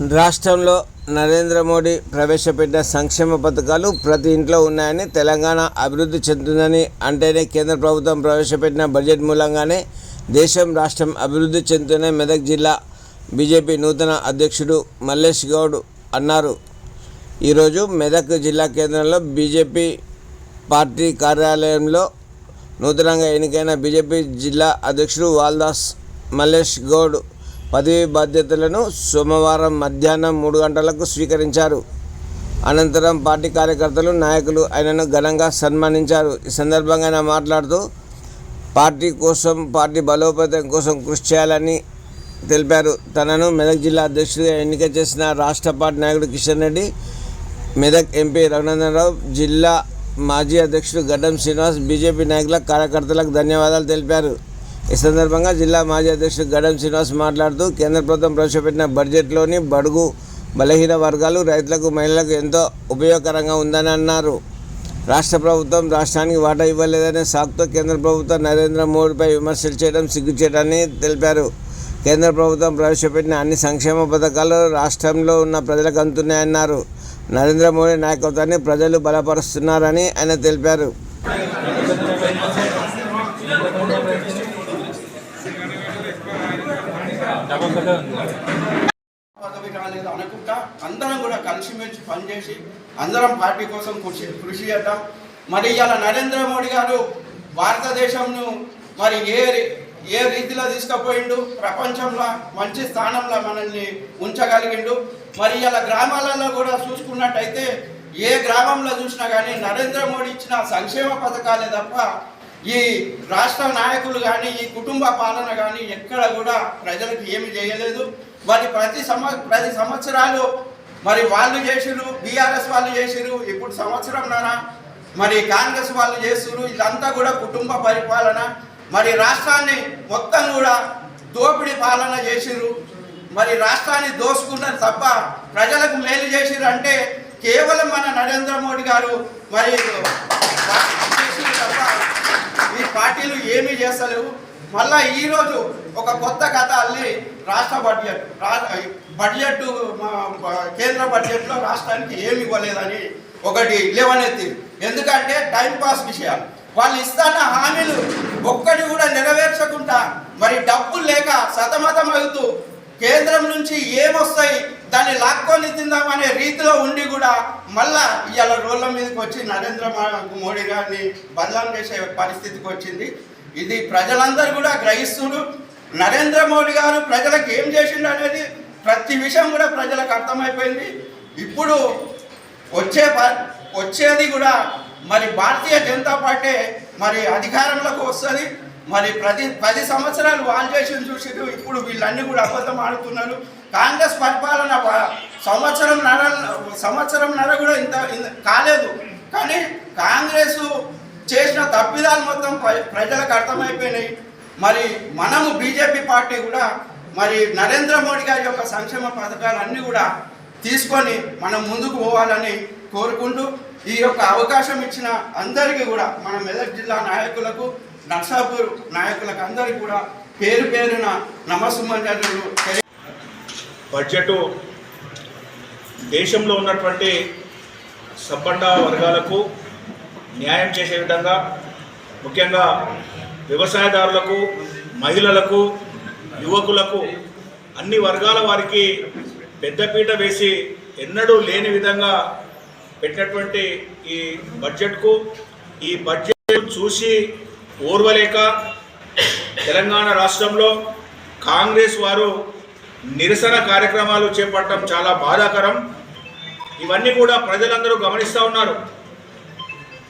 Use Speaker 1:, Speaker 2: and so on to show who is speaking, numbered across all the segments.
Speaker 1: రాష్ట్రంలో నరేంద్ర మోడీ ప్రవేశపెట్టిన సంక్షేమ పథకాలు ప్రతి ఇంట్లో ఉన్నాయని తెలంగాణ అభివృద్ధి చెందుతుందని అంటేనే కేంద్ర ప్రభుత్వం ప్రవేశపెట్టిన బడ్జెట్ మూలంగానే దేశం రాష్ట్రం అభివృద్ధి చెందుతున్న మెదక్ జిల్లా బీజేపీ నూతన అధ్యక్షుడు మల్లేష్ గౌడ్ అన్నారు. ఈరోజు మెదక్ జిల్లా కేంద్రంలో బీజేపీ పార్టీ కార్యాలయంలో నూతనంగా ఎన్నికైన బీజేపీ జిల్లా అధ్యక్షుడు వాల్దాస్ మల్లేష్ గౌడ్ పదవి బాధ్యతలను సోమవారం మధ్యాహ్నం మూడు గంటలకు స్వీకరించారు. అనంతరం పార్టీ కార్యకర్తలు నాయకులు ఆయనను ఘనంగా సన్మానించారు. ఈ సందర్భంగా ఆయన మాట్లాడుతూ పార్టీ కోసం పార్టీ బలోపేతం కోసం కృషి చేయాలని తెలిపారు. తనను మెదక్ జిల్లా అధ్యక్షుడిగా ఎన్నిక చేసిన రాష్ట్ర పార్టీ నాయకుడు కిషన్ రెడ్డి మెదక్ ఎంపీ రఘునందనరావు జిల్లా మాజీ అధ్యక్షుడు గడ్డం శ్రీనివాస్ బీజేపీ నాయకుల కార్యకర్తలకు ధన్యవాదాలు తెలిపారు. ఈ సందర్భంగా జిల్లా మాజీ అధ్యక్షుడు గడం శ్రీనివాస్ మాట్లాడుతూ కేంద్ర ప్రభుత్వం ప్రవేశపెట్టిన బడ్జెట్లోని బడుగు బలహీన వర్గాలు రైతులకు మహిళలకు ఎంతో ఉపయోగకరంగా ఉందని అన్నారు. రాష్ట్ర ప్రభుత్వం రాష్ట్రానికి వాటా ఇవ్వలేదనే సాకుతో కేంద్ర ప్రభుత్వం నరేంద్ర మోడీపై విమర్శలు చేయడం సిగ్గుచేటని తెలిపారు. కేంద్ర ప్రభుత్వం ప్రవేశపెట్టిన అన్ని సంక్షేమ పథకాలు రాష్ట్రంలో ఉన్న ప్రజలకు అందుతున్నాయన్నారు. నరేంద్ర మోడీ నాయకత్వాన్ని ప్రజలు బలపరుస్తున్నారని ఆయన తెలిపారు.
Speaker 2: పదవి రాలేదు అనుకుంటా. అందరం కూడా కలిసిమెలిసి పనిచేసి అందరం పార్టీ కోసం కృషి కృషి చేద్దాం. మరి ఇలా నరేంద్ర మోడీ గారు భారతదేశంను మరి ఏ రీ- ఏ రీతిలో తీసుకుపోయిండు? ప్రపంచంలో మంచి స్థానంలో మనల్ని ఉంచగలిగిండు. మరి ఇలా గ్రామాలలో కూడా చూసుకున్నట్టయితే ఏ గ్రామంలో చూసినా కానీ నరేంద్ర మోడీ ఇచ్చిన సంక్షేమ పథకాలే తప్ప ఈ రాష్ట్ర నాయకులు కానీ ఈ కుటుంబ పాలన కానీ ఎక్కడ కూడా ప్రజలకు ఏమి చేయలేదు. మరి ప్రతి సంవ ప్రతి సంవత్సరాలు మరి వాళ్ళు చేసిరు బీఆర్ఎస్ వాళ్ళు చేసిరు ఇప్పుడు సంవత్సరం నానా మరి కాంగ్రెస్ వాళ్ళు చేస్తున్నారు ఇదంతా కూడా కుటుంబ పరిపాలన. మరి రాష్ట్రాన్ని మొత్తం కూడా దోపిడీ పాలన చేసిరు మరి రాష్ట్రాన్ని దోసుకున్నారు తప్ప ప్రజలకు మేలు చేసిరు అంటే కేవలం మన నరేంద్ర మోడీ గారు మరి పార్టీలు ఏమీ చేస్తలేవు. మళ్ళా ఈరోజు ఒక కొత్త కథ అల్లి రాష్ట్ర బడ్జెట్ బడ్జెట్ మా కేంద్ర బడ్జెట్లో రాష్ట్రానికి ఏమి ఇవ్వలేదని ఒకటి లేవనెత్తి ఎందుకంటే టైంపాస్ విషయాలు వాళ్ళు ఇస్తున్న హామీలు ఒక్కటి కూడా నెరవేర్చకుండా మరి డబ్బులు లేక సతమతం అవుతూ కేంద్రం నుంచి ఏమొస్తాయి? దాన్ని లాక్కొని తిందామనే రీతిలో ఉండి కూడా మళ్ళా ఇవాళ రోడ్ల మీదకి వచ్చి నరేంద్ర మోడీ గారిని బదలాం చేసే పరిస్థితికి వచ్చింది. ఇది ప్రజలందరూ కూడా గ్రహిస్తుడు నరేంద్ర మోడీ గారు ప్రజలకు ఏం చేసిండు అనేది ప్రతి విషయం కూడా ప్రజలకు అర్థమైపోయింది. ఇప్పుడు వచ్చే ప- వచ్చేది కూడా మరి భారతీయ జనతా పార్టీ మరి అధికారంలోకి వస్తుంది. మరి ప్రతి పది సంవత్సరాలు వాళ్ళు చేసిన చూసిరు ఇప్పుడు వీళ్ళన్నీ కూడా అబద్ధం ఆడుతున్నారు. కాంగ్రెస్ పరిపాలన సంవత్సరం నర సంవత్సరం నర కూడా ఇంత కాలేదు. కానీ కాంగ్రెస్ చేసిన తప్పిదాలు మొత్తం ప్ర- ప్రజలకు అర్థమైపోయినాయి. మరి మనము బీజేపీ పార్టీ కూడా మరి నరేంద్ర మోడీ గారి యొక్క సంక్షేమ పథకాలన్నీ కూడా తీసుకొని మనం ముందుకు పోవాలని కోరుకుంటూ ఈ యొక్క అవకాశం ఇచ్చిన అందరికీ కూడా మన మెదక్ జిల్లా నాయకులకు నర్సాపూర్ నాయకులకు అందరికీ కూడా పేరు పేరున నమస్సుమంజలు
Speaker 3: బడ్జెట్ దేశంలో ఉన్నటువంటి సబ్బండ వర్గాలకు న్యాయం చేసే విధంగా ముఖ్యంగా వ్యవసాయదారులకు మహిళలకు యువకులకు అన్ని వర్గాల వారికి పెద్దపీట వేసి ఎన్నడూ లేని విధంగా పెట్టినటువంటి ఈ బడ్జెట్కు ఈ బడ్జెట్ చూసి ఓర్వలేక తెలంగాణ రాష్ట్రంలో కాంగ్రెస్ వారు నిరసన కార్యక్రమాలు చేపట్టడం చాలా బాధాకరం. ఇవన్నీ కూడా ప్రజలందరూ గమనిస్తూ ఉన్నారు.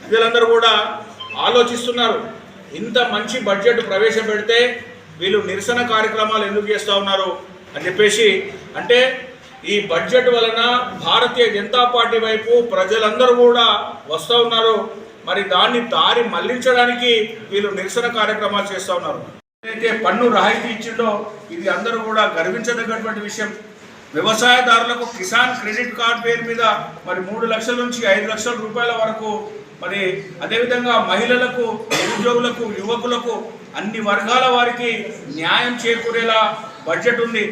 Speaker 3: ప్రజలందరూ కూడా ఆలోచిస్తున్నారు. ఇంత మంచి బడ్జెట్ ప్రవేశపెడితే వీళ్ళు నిరసన కార్యక్రమాలు ఎందుకు చేస్తూ ఉన్నారు అని చెప్పేసి అంటే ఈ బడ్జెట్ వలన భారతీయ జనతా పార్టీ వైపు ప్రజలందరూ కూడా వస్తూ ఉన్నారు. మరి దాన్ని దారి మళ్ళించడానికి వీళ్ళు నిరసన కార్యక్రమాలు చేస్తూ ఉన్నారు. అయితే పన్ను రాయితీ ఇచ్చిండో ఇది అందరూ కూడా గర్వించదగ్గటువంటి విషయం. వ్యవసాయదారులకు కిసాన్ క్రెడిట్ కార్డ్ పేరు మీద మరి మూడు లక్షల నుంచి ఐదు లక్షల రూపాయల వరకు మరి అదేవిధంగా మహిళలకు నిరుద్యోగులకు యువకులకు అన్ని వర్గాల వారికి న్యాయం చేకూరేలా బడ్జెట్ ఉంది.